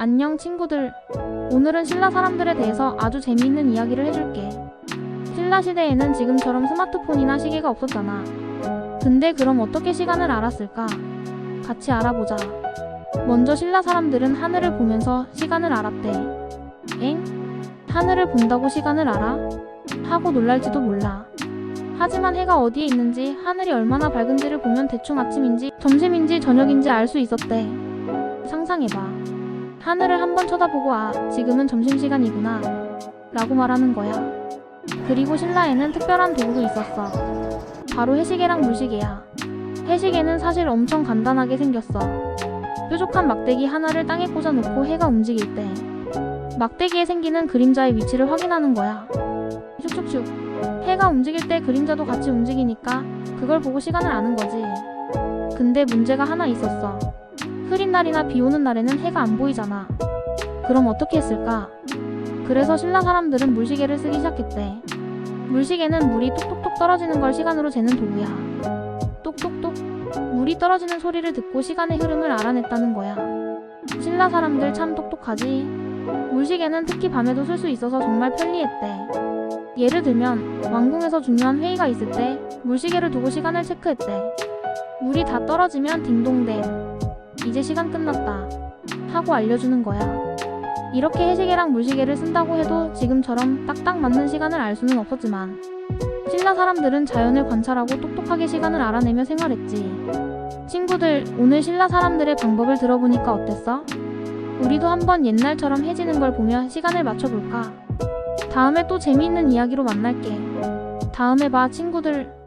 안녕 친구들. 오늘은 신라 사람들에 대해서 아주 재미있는 이야기를 해줄게. 신라 시대에는 지금처럼 스마트폰이나 시계가 없었잖아. 근데 그럼 어떻게 시간을 알았을까? 같이 알아보자. 먼저 신라 사람들은 하늘을 보면서 시간을 알았대. 엥? 하늘을 본다고 시간을 알아? 하고 놀랄지도 몰라. 하지만 해가 어디에 있는지 하늘이 얼마나 밝은지를 보면 대충 아침인지 점심인지 저녁인지 알 수 있었대. 상상해봐. 하늘을 한번 쳐다보고 아, 지금은 점심시간이구나. 라고 말하는 거야. 그리고 신라에는 특별한 도구도 있었어. 바로 해시계랑 물시계야. 해시계는 사실 엄청 간단하게 생겼어. 뾰족한 막대기 하나를 땅에 꽂아놓고 해가 움직일 때 막대기에 생기는 그림자의 위치를 확인하는 거야. 슉슉슉. 해가 움직일 때 그림자도 같이 움직이니까 그걸 보고 시간을 아는 거지. 근데 문제가 하나 있었어. 흐린 날이나 비 오는 날에는 해가 안 보이잖아. 그럼 어떻게 했을까? 그래서 신라 사람들은 물시계를 쓰기 시작했대. 물시계는 물이 똑똑똑 떨어지는 걸 시간으로 재는 도구야. 똑똑똑. 물이 떨어지는 소리를 듣고 시간의 흐름을 알아냈다는 거야. 신라 사람들 참 똑똑하지. 물시계는 특히 밤에도 쓸 수 있어서 정말 편리했대. 예를 들면 왕궁에서 중요한 회의가 있을 때 물시계를 두고 시간을 체크했대. 물이 다 떨어지면 딩동댕. 이제 시간 끝났다. 하고 알려주는 거야. 이렇게 해시계랑 물시계를 쓴다고 해도 지금처럼 딱딱 맞는 시간을 알 수는 없었지만 신라 사람들은 자연을 관찰하고 똑똑하게 시간을 알아내며 생활했지. 친구들, 오늘 신라 사람들의 방법을 들어보니까 어땠어? 우리도 한번 옛날처럼 해지는 걸 보며 시간을 맞춰볼까? 다음에 또 재미있는 이야기로 만날게. 다음에 봐, 친구들.